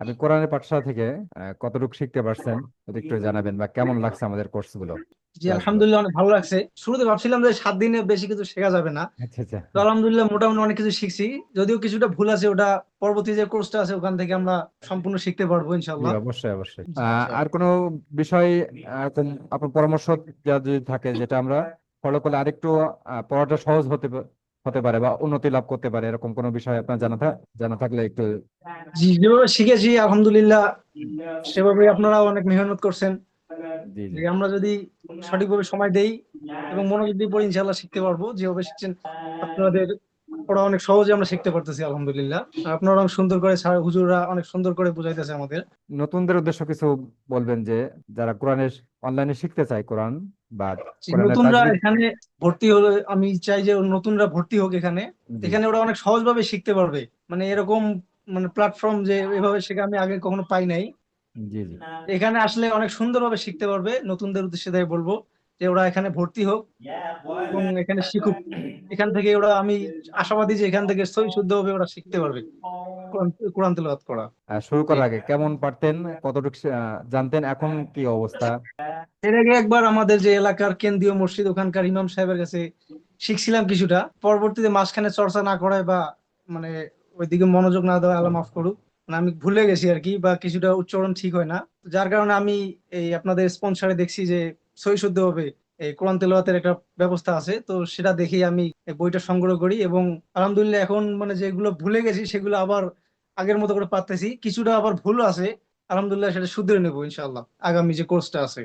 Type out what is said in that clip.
আপনি কোরআনের পাঠশালা থেকে কতটুকু শিখতে পারছেন একটু জানাবেন বা কেমন লাগছে আমাদের কোর্সগুলো জি আলহামদুলিল্লাহ অনেক ভালো লাগছে। শুরুতে ভাবছিলাম যে সাত দিনে বেশি কিছু শেখা যাবে না। আচ্ছা আচ্ছা। তো আলহামদুলিল্লাহ মোটামুটি অনেক কিছু শিখছি। যদিও কিছুটা ভুল আছে ওটা পরবর্তী যে কোর্সটা আছে ওখান থেকে আমরা সম্পূর্ণ শিখতে পারব জি ইনশাল্লাহ অবশ্যই। অবশ্যই আর কোনো বিষয় আপনার পরামর্শ যা যদি থাকে যেটা আমরা ফলো করলে আরেকটু পড়াটা সহজ হতে হতে পারে বা উন্নতি লাভ করতে পারে এরকম কোনো বিষয় আপনার জানা থাক জানা থাকলে একটু জি যেভাবে শিখেছি আলহামদুলিল্লাহ সেভাবে আপনারা অনেক মেহনত করছেন। জি জি। আমরা যদি সঠিকভাবে সময় দেই এবং মনোযোগ দিয়ে পড়ি ইনশাল্লাহ শিখতে পারব যেভাবে শিখছেন আপনাদের পড়া অনেক সহজে আমরা শিখতে পারতেছি আলহামদুলিল্লাহ। আপনারা অনেক সুন্দর করে স্যার হুজুররা অনেক সুন্দর করে বুঝাইতেছে আমাদের। নতুনদের উদ্দেশ্য কিছু বলবেন যে যারা কোরআনের অনলাইনে শিখতে চায় কোরআন বা নতুনরা এখানে ভর্তি হলে আমি চাই যে নতুনরা ভর্তি হোক এখানে। এখানে ওরা অনেক সহজভাবে শিখতে পারবে। মানে এরকম মানে প্ল্যাটফর্ম যে এভাবে শেখা আমি আগে কখনো পাই নাই। জি জি। এখানে আসলে অনেক সুন্দরভাবে শিখতে পারবে নতুনদের উদ্দেশ্যে তাই বলব। যে ওরা এখানে ভর্তি হোক। এবং এখানে শিখুক। এখান থেকে ওরা আমি আশাবাদী যে এখান থেকে সহি শুদ্ধ ভাবে ওরা শিখতে পারবে। কোরআন কোরআন তেলাওয়াত করা। শুরু করার আগে কেমন পারতেন? কতটুকু জানতেন? এখন কি অবস্থা? এর আগে একবার আমাদের যে এলাকার কেন্দ্রীয় মসজিদ ওখানকার ইমাম সাহেবের কাছে শিখছিলাম কিছুটা। পরবর্তীতে মাঝখানে চর্চা না করায় বা মানে ওইদিকে মনোযোগ না দেওয়া আল্লাহ মাফ করুক। মানে আমি ভুলে গেছি আর কি বা কিছুটা উচ্চারণ ঠিক হয় না। যার কারণে আমি এই আপনাদের স্পন্সরে দেখছি যে সহি শুদ্ধ হবে। এই কোরআন তেলাওয়াতের একটা ব্যবস্থা আছে। তো সেটা দেখেই আমি বইটা সংগ্রহ করি এবং আলহামদুলিল্লাহ এখন মানে যেগুলো ভুলে গেছি সেগুলো আবার আগের মতো করে পারতেছি। কিছুটা আবার ভুল আছে। আলহামদুলিল্লাহ সেটা শুধরে নেব ইনশাল্লাহ আগামী যে কোর্সটা আছে।